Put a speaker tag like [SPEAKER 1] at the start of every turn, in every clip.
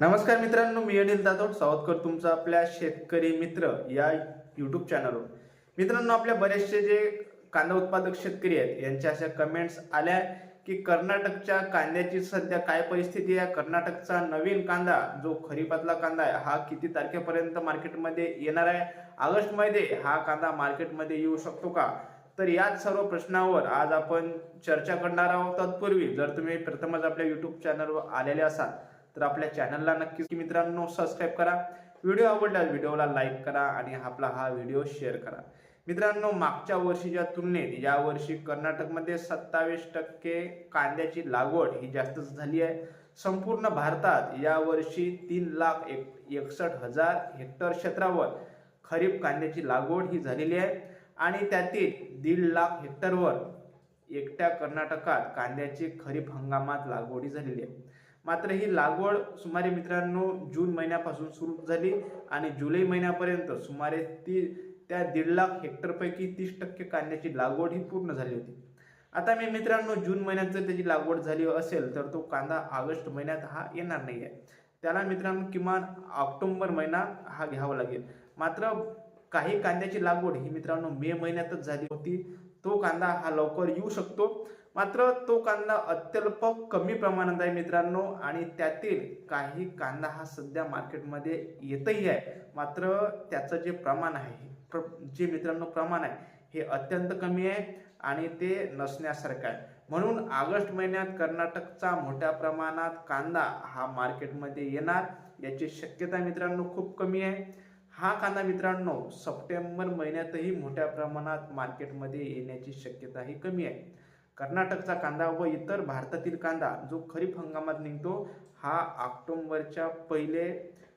[SPEAKER 1] नमस्कार मित्रांनो मी अनिल जाधव सावधकर तुमचा आपल्या शेतकरी मित्र या युट्यूब चॅनलवर मित्रांनो आपल्या बरेचसे जे कांदा उत्पादक शेतकरी आहेत यांच्या अशा कमेंट्स आल्या की कर्नाटकच्या कांद्याची सध्या काय परिस्थिती आहे? कर्नाटकचा नवीन कांदा जो खरीपातला कांदा आहे हा किती तारखेपर्यंत मार्केटमध्ये येणार आहे? ऑगस्टमध्ये हा कांदा मार्केटमध्ये येऊ शकतो का? तर याच सर्व प्रश्नावर आज आपण चर्चा करणार आहोत. तत्पूर्वी जर तुम्ही प्रथमच आपल्या युट्यूब चॅनलवर आलेले असाल तर आपल्या चॅनलला नक्कीच मित्रांनो सबस्क्राईब करा. व्हिडिओ आवडल्यास व्हिडिओला लाईक करा आणि आपला हा व्हिडिओ शेअर करा. मित्रांनो मागच्या वर्षीच्या तुलनेत यावर्षी कर्नाटकमध्ये सत्तावीस टक्के कांद्याची लागवड ही जास्त झाली आहे. संपूर्ण भारतात यावर्षी तीन लाख एक एकसष्ट हजार हेक्टर क्षेत्रावर खरीप कांद्याची लागवड ही झालेली आहे. आणि त्यातील दीड लाख हेक्टरवर एकट्या कर्नाटकात कांद्याची खरीप हंगामात लागवडी झालेली आहे. मात्र ही लागवड सुमारे मित्रांनो जून महिन्यापासून सुरू झाली आणि जुलै महिन्यापर्यंत सुमारे ती त्या दीड लाख हेक्टरपैकी तीस टक्के कांद्याची लागवड ही पूर्ण झाली होती. आता मी मित्रांनो जून महिन्यात जर त्याची लागवड झाली असेल तर तो कांदा ऑगस्ट महिन्यात हा येणार नाही आहे त्याला मित्रांनो किमान ऑक्टोंबर महिना हा घ्यावा लागेल. मात्र काही कांद्याची लागवड ही मित्रांनो मे महिन्यातच झाली होती. तो कांदा हा लवकर येऊ शकतो. मात्र तो कांदा अत्यल्प कमी प्रमाणात आहे मित्रांनो आणि त्यातील काही कांदा हा सध्या मार्केटमध्ये येतही आहे. मात्र त्याचं जे प्रमाण आहे प्र जे मित्रांनो प्रमाण आहे हे अत्यंत कमी आहे आणि ते नसण्यासारखं आहे. म्हणून ऑगस्ट महिन्यात कर्नाटकचा मोठ्या प्रमाणात कांदा हा मार्केटमध्ये येणार याची शक्यता मित्रांनो खूप कमी आहे. हा कांदा मित्रांनो सप्टेंबर महिन्यातही मोठ्या प्रमाणात मार्केटमध्ये येण्याची शक्यता ही कमी आहे. कर्नाटकचा कांदा व इतर भारतातील कांदा जो खरीप हंगामात निघतो हा ऑक्टोंबरच्या पहिले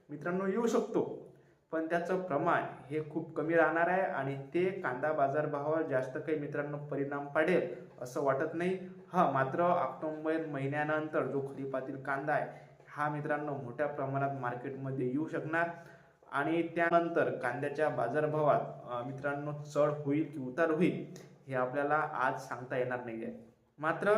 [SPEAKER 1] मित्रांनो येऊ शकतो. पण त्याचं प्रमाण हे खूप कमी राहणार आहे आणि ते कांदा बाजारभावावर जास्त काही मित्रांनो परिणाम पाडेल असं वाटत नाही. हा मात्र ऑक्टोंबर महिन्यानंतर जो खरीपातील कांदा आहे हा मित्रांनो मोठ्या प्रमाणात मार्केटमध्ये येऊ शकणार. आणि त्यानंतर कांद्याच्या बाजारभावात मित्रांनो चढ होईल की उतार होईल हे आपल्याला आज सांगता येणार नाही आहे मात्र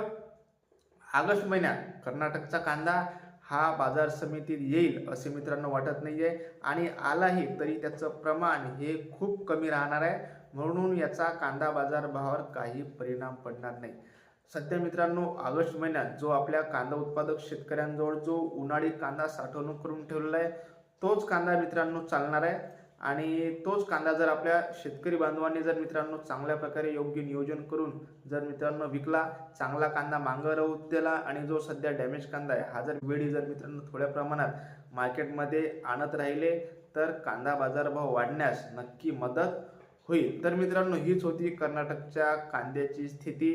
[SPEAKER 1] ऑगस्ट महिन्यात कर्नाटकचा कांदा हा बाजार समितीत येईल असे मित्रांनो वाटत नाही आहे आणि आलाही तरी त्याचं प्रमाण हे खूप कमी राहणार आहे. म्हणून याचा कांदा बाजार भावावर काही परिणाम पडणार नाही. सध्या मित्रांनो ऑगस्ट महिन्यात जो आपल्या कांदा उत्पादक शेतकऱ्यांजवळ जो उन्हाळी कांदा साठवणूक करून ठेवलेला आहे तोच कांदा मित्रांनो चालणार आहे. आणि तोच कांदा जर आपल्या शेतकरी बांधवांनी जर मित्रांनो चांगल्या प्रकारे योग्य नियोजन करून जर मित्रांनो विकला चांगला कांदा मांगर दिला आणि जो सध्या डॅमेज कांदा आहे हा जर वेळी जर मित्रांनो थोड्या प्रमाणात मार्केटमध्ये आणत राहिले तर कांदा बाजारभाव वाढण्यास नक्की मदत होईल. तर मित्रांनो हीच होती कर्नाटकच्या कांद्याची स्थिती.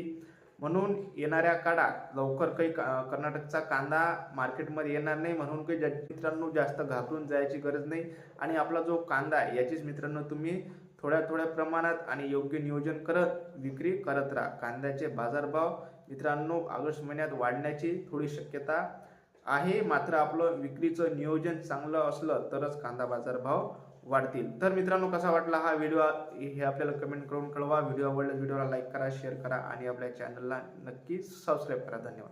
[SPEAKER 1] म्हणून येणाऱ्या काळात लवकर काही का- कर्नाटकचा कांदा मार्केटमध्ये येणार नाही म्हणून काही ज्या मित्रांनो जास्त घाबरून जायची गरज नाही. आणि आपला जो कांदा आहे याचीच मित्रांनो तुम्ही थोड्या थोड्या प्रमाणात आणि योग्य नियोजन करत विक्री करत राहा. कांद्याचे बाजारभाव मित्रांनो ऑगस्ट महिन्यात वाढण्याची थोडी शक्यता आहे. मात्र आपलं विक्रीचं नियोजन चांगलं असलं तरच कांदा बाजारभाव वाढतील. तर मित्रांनो कसा वाटला हा व्हिडिओ हे आपल्याला कमेंट करून कळवा. व्हिडिओ आवडला व्हिडिओला लाईक करा शेअर करा आणि आपल्या चॅनलला नक्की सबस्क्राईब करा. धन्यवाद.